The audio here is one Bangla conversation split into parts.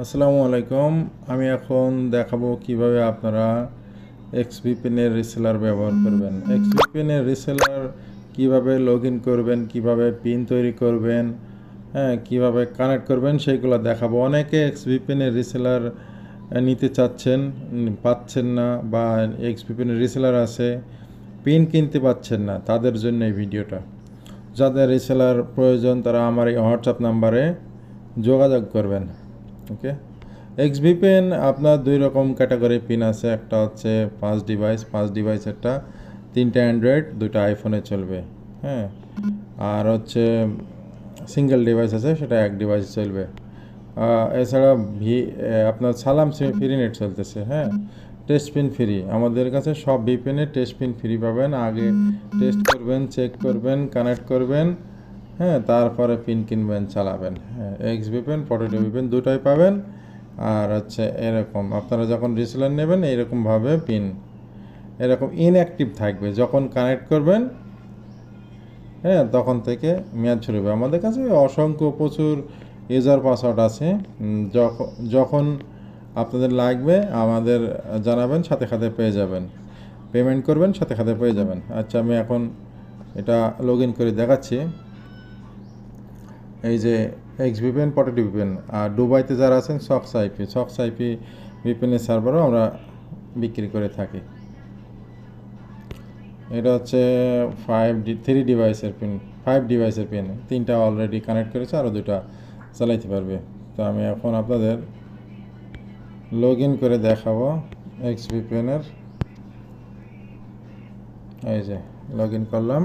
আসসালামু আলাইকুম। আমি এখন দেখাবো কীভাবে আপনারা এক্সভিপিএনের রিসেলার ব্যবহার করবেন। এক্সভিপিএনের রিসেলার কীভাবে লগ ইন করবেন, কীভাবে পিন তৈরি করবেন হ্যাঁ কীভাবে কানেক্ট করবেন, সেইগুলো দেখাবো। অনেকে এক্সভিপিএনের রিসেলার নিতে চাচ্ছেন, পাচ্ছেন না বা এক্সভিপিএনের রিসেলার আছে পিন কিনতে পাচ্ছেন না, তাদের জন্য এই ভিডিওটা। যাদের রিসেলার প্রয়োজন, তারা আমার এই হোয়াটসঅ্যাপ নাম্বারে যোগাযোগ করবেন। ওকে এক্সভিপিএন আপনার দুই রকম ক্যাটাগরি পিন আছে। একটা হচ্ছে পাঁচ ডিভাইস পাঁচ ডিভাইসেরটা তিনটা অ্যান্ড্রয়েড দুইটা আইফোনে চলবে। হ্যাঁ? আর হচ্ছে সিঙ্গেল ডিভাইস আছে, সেটা এক ডিভাইস চলবে। এছাড়া ভি আপনার সালাম ফ্রি নেট চলতেছে। হ্যাঁ? টেস্ট পিন ফ্রি আমাদের কাছে সব ভিপিএনে টেস্ট পিন ফ্রি পাবেন। আগে টেস্ট করবেন চেক করবেন কানেক্ট করবেন। হ্যাঁ তারপরে পিন কিনবেন চালাবেন। হ্যাঁ এক্স ভিপেন পটেটো ভিপেন দুটোই পাবেন। আর হচ্ছে এরকম আপনারা যখন রিসেলার নেবেন এইরকমভাবে পিন এরকম ইনঅ্যাক্টিভ থাকবে। যখন কানেক্ট করবেন হ্যাঁ তখন থেকে মেয়াদ শুরু হবে। আমাদের কাছে অসংখ্য প্রচুর ইউজার পাসওয়ার্ড আছে। যখন যখন আপনাদের লাগবে আমাদের জানাবেন সাথে সাথে পেয়ে যাবেন। পেমেন্ট করবেন সাথে সাথে পেয়ে যাবেন। আচ্ছা আমি এখন এটা লগ ইন করে দেখাচ্ছি। এই যে এক্স ভিপিএন পটেটো ভিপিএন আর দুবাইতে যারা আছেন সক্স আইপি সক্স আইপি ভিপিএনের সার্ভারও আমরা বিক্রি করে থাকি। এটা হচ্ছে ফাইভ ডি থ্রি ডিভাইসের পিন ফাইভ ডিভাইসের পিন তিনটা অলরেডি কানেক্ট করেছে আরও দুটা চালাইতে পারবে। তো আমি এখন আপনাদের লগ ইন করে দেখাবো এক্স ভিপিএনের এই যে লগ ইন করলাম।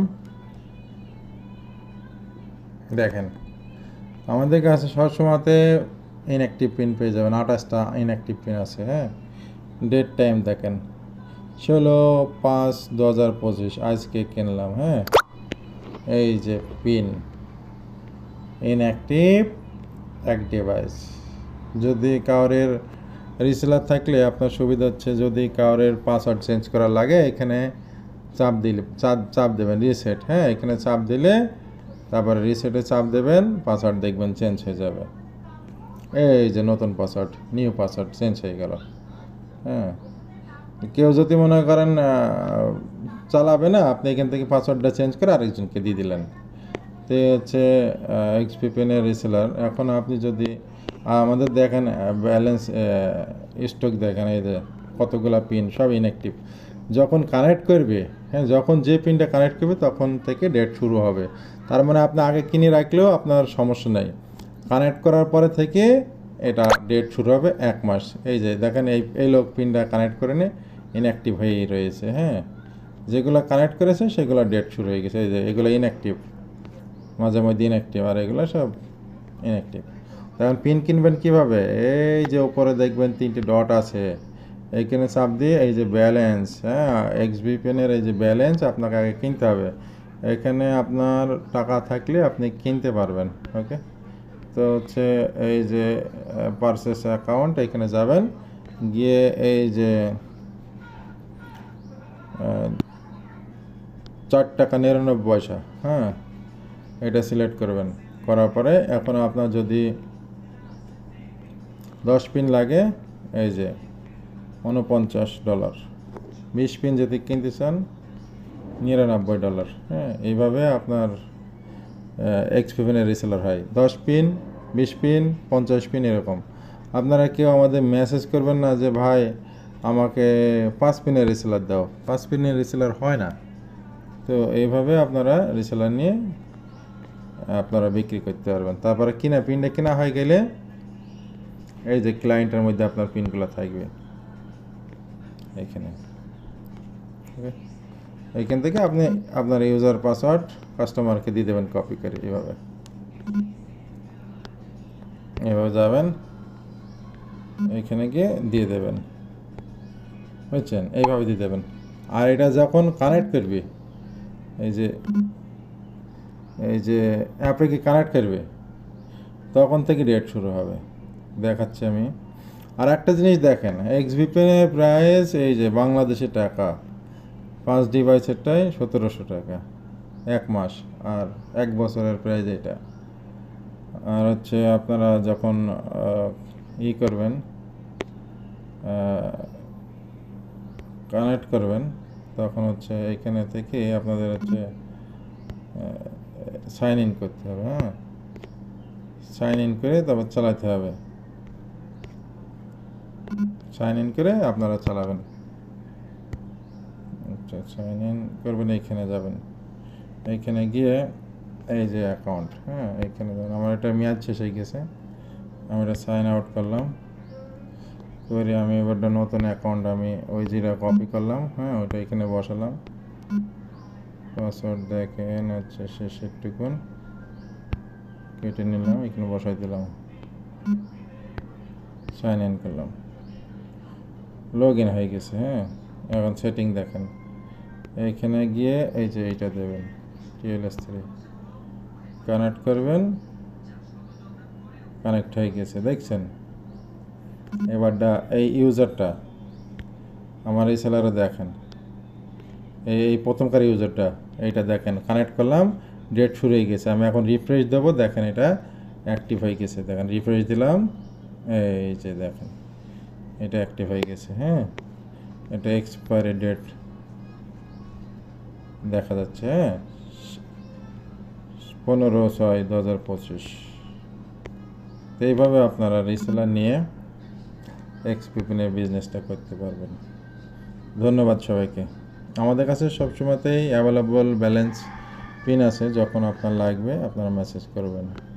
দেখেন আমাদের কাছে সবসময়তে ইনঅ্যাক্টিভ পিন পেয়ে যাবেন। আঠাশটা ইনঅ্যাক্টিভ পিন আছে হ্যাঁ? ডেট টাইম দেখেন। ষোলো পাঁচ দু হাজার পঁচিশ, আজকে কিনলাম হ্যাঁ? এই যে পিন ইনঅ্যাক্টিভ এক ডিভাইস যদি কাউরের রিসেলার থাকলে আপনার সুবিধা হচ্ছে যদি কাউরের পাসওয়ার্ড চেঞ্জ করা লাগে, এখানে চাপ দিলে, চাপ চাপ দেবেন রিসেট হ্যাঁ? এখানে চাপ দিলে তারপরে রিসেটে চাপ দেবেন পাসওয়ার্ড দেখবেন চেঞ্জ হয়ে যাবে। এই যে নতুন পাসওয়ার্ড নিউ পাসওয়ার্ড চেঞ্জ হয়ে গেল। হ্যাঁ। কেউ যদি মনে করেন চালাবে না, আপনি এখান থেকে পাসওয়ার্ডটা চেঞ্জ করে আরেকজনকে দিয়ে দিলেন। তো হচ্ছে এক্সপি পেনের রিসেলার এখন আপনি যদি আমাদের দেখেন ব্যালেন্স স্টক দেখেন, এই যে কতগুলা পিন সব ইনঅ্যাক্টিভ যখন কানেক্ট করবে হ্যাঁ যখন যে পিনটা কানেক্ট করবে, তখন থেকে ডেট শুরু হবে। তার মানে আপনি আগে কিনে রাখলেও আপনার সমস্যা নেই। কানেক্ট করার পরে থেকে এটা ডেট শুরু হবে এক মাস। এই যে দেখেন এই এই লোক পিনটা কানেক্ট করে নে ইনঅ্যাক্টিভ হয়েই রয়েছে হ্যাঁ? যেগুলো কানেক্ট করেছে, সেগুলো ডেট শুরু হয়ে গেছে। এই যে এগুলো ইনঅ্যাক্টিভ মাঝে মধ্যে ইনঅ্যাক্টিভ আর এগুলো সব ইনঅ্যাক্টিভ এখন পিন কিনবেন কীভাবে? এই যে উপরে দেখবেন তিনটে ডট আছে। এইখানে চাপ দিয়ে এই যে ব্যালেন্স হ্যাঁ? এক্স পেনের এই যে ব্যালেন্স আপনাকে আগে কিনতে হবে। এখানে আপনার টাকা থাকলে আপনি কিনতে পারবেন, ওকে? তো হচ্ছে এই যে পার্সেস অ্যাকাউন্ট এখানে যাবেন, গিয়ে এই যে চার টাকা নিরানব্বই পয়সা হ্যাঁ? এটা সিলেক্ট করবেন, করার পরে এখন আপনার যদি দশ পিন লাগে, এই যে, উনপঞ্চাশ ডলার বিশ পিন যদি কিনতে চান নিরানব্বই ডলার। হ্যাঁ এইভাবে আপনার এক্স ফিফেনের রিসেলার হয়। দশ পিন, বিশ পিন, পঞ্চাশ পিন এরকম। আপনারা কেউ আমাদের মেসেজ করবেন না যে, ভাই, আমাকে পাঁচ পিনের রিসেলার দাও। পাঁচ পিনের রিসেলার হয় না। তো এইভাবে আপনারা রিসেলার নিয়ে, আপনারা বিক্রি করতে পারবেন। তারপরে কিনা, পিনটা কেনা হয়ে গেলে, এই যে ক্লায়েন্টের মধ্যে আপনার পিনগুলো থাকবে। এখানে। এইখান থেকে আপনি আপনার ইউজার পাসওয়ার্ড কাস্টমারকে দিয়ে দেবেন কপি করে এভাবে। এভাবে যাবেন। এখানে গিয়ে দিয়ে দেবেন। বুঝছেন? এইভাবে দিয়ে দেবেন। আর এটা যখন কানেক্ট করবে, এই যে এই যে অ্যাপে কি কানেক্ট করবে, তখন থেকে ডেট শুরু হবে। দেখাচ্ছি আমি। আর একটা জিনিস দেখেন এক্স ভিপেনের প্রাইস এই যে বাংলাদেশের টাকা। পাঁচ ডিভাইসেরটাই সতেরোশো টাকা, এক মাস, আর এক বছরের প্রাইজ এটা আর হচ্ছে আপনারা যখন ই করবেন কানেক্ট করবেন, তখন হচ্ছে এখানে থেকে আপনাদের হচ্ছে সাইন ইন করতে হবে হ্যাঁ? সাইন ইন করে তারপর চালাতে হবে। সাইন ইন করে আপনারা চালাবেন। আচ্ছা সাইন ইন করবেন এইখানে যাবেন। এইখানে গিয়ে এই যে অ্যাকাউন্ট হ্যাঁ এইখানে যাবেন। আমার এটা মেয়াদ শেষ হয়ে গেছে। আমি এটা সাইন আউট করলাম। করে আমি এবারটা নতুন অ্যাকাউন্ট আমি ওই জিরা কপি করলাম হ্যাঁ ওইটা এখানে বসালাম। পাসওয়ার্ড দেখেন হচ্ছে শেষের টুকুন কেটে নিলাম, এখানে বসাই দিলাম। সাইন ইন করলাম। লগ ইন হয়ে গেছে হ্যাঁ এখন সেটিং দেখেন। এইখানে গিয়ে এই যে এইটা দেবেন, টিএলএস থ্রি কানেক্ট করবেন কানেক্ট হয়ে গেছে, দেখছেন? এবারটা এই ইউজারটা আমার এই সেলারে দেখেন। এই এই প্রথমকার ইউজারটা এইটা দেখেন কানেক্ট করলাম ডেট শুরু হয়ে গেছে। আমি এখন রিফ্রেশ দেবো, দেখেন এটা অ্যাক্টিভ হয়ে গেছে। দেখেন রিফ্রেশ দিলাম, এই যে দেখেন, এটা অ্যাক্টিভ হয়ে গেছে হ্যাঁ? এটা এক্সপায়ারি ডেট দেখা যাচ্ছে হ্যাঁ? পনেরো ছয় দু হাজার পঁচিশ। তো এইভাবে আপনারা রিসেলার নিয়ে এক্সপিপিনের বিজনেসটা করতে পারবেন। ধন্যবাদ সবাইকে। আমাদের কাছে সবসময়তেই অ্যাভেলেবল ব্যালেন্স পিন আছে, যখন আপনার লাগবে আপনারা মেসেজ করবেন।